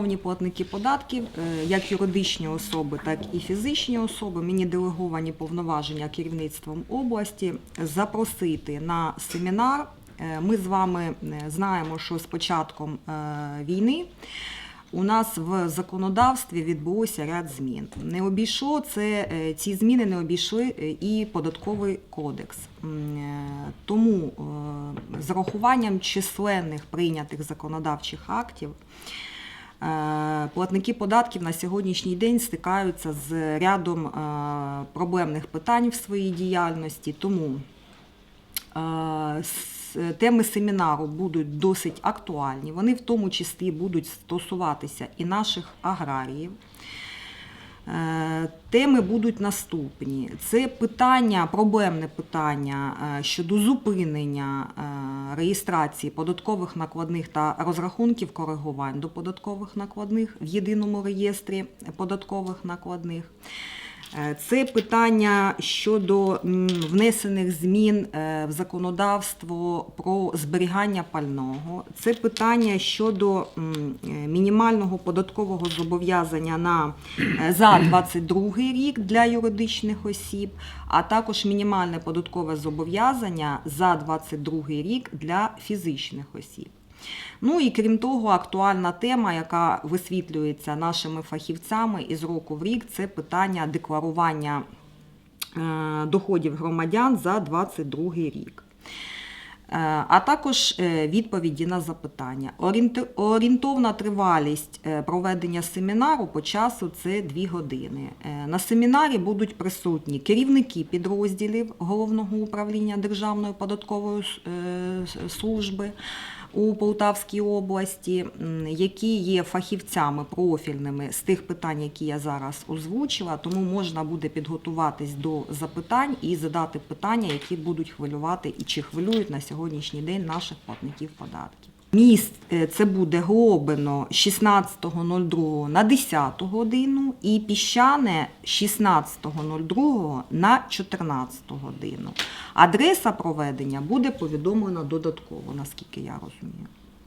Шановні платники податків, е, як юридичні особи, так і фізичні особи, мені делеговані повноваження керівництвом області запросити на семінар. Е, Ми з вами е, знаємо, що з початком війни у нас в законодавстві відбулося ряд змін. Не обійшло це, ці зміни не обійшли і податковий кодекс. Тому з урахуванням численних прийнятих законодавчих актів. Е, Платники податків на сьогоднішній день стикаються з рядом е, проблемних питань в своїй діяльності. Тому Е, Теми семінару будуть досить актуальні. Вони в тому числі будуть стосуватися і наших аграріїв. Теми будуть наступні: це питання, проблемне питання щодо зупинення реєстрації податкових накладних та розрахунків коригувань до податкових накладних в єдиному реєстрі податкових накладних. Е, Це питання щодо внесених змін е, в законодавство про зберігання пального. Це питання щодо е, мінімального податкового зобов'язання на за 22 рік для юридичних осіб, а також мінімальне податкове зобов'язання за 22 рік для фізичних осіб. Ну і крім того, актуальна тема, яка висвітлюється нашими фахівцями із року в рік, це питання декларування е, доходів громадян за 2022 рік. Е, А також е, відповіді на запитання. Орієнтовна тривалість проведення семінару по часу це 2 години. На семінарі будуть присутні керівники підрозділів Головного управління Державної податкової служби у Полтавській області, які є фахівцями профільними з тих питань, які я зараз озвучила, тому можна буде підготуватись до запитань і задати питання, які будуть хвилювати і чи хвилюють на сьогоднішній день наших платників податків. Міст е, це буде Глобино 16.02 на 10 годину і Піщане 16.02 на 14 годину. Адреса проведення буде повідомлена додатково, наскільки я розумію.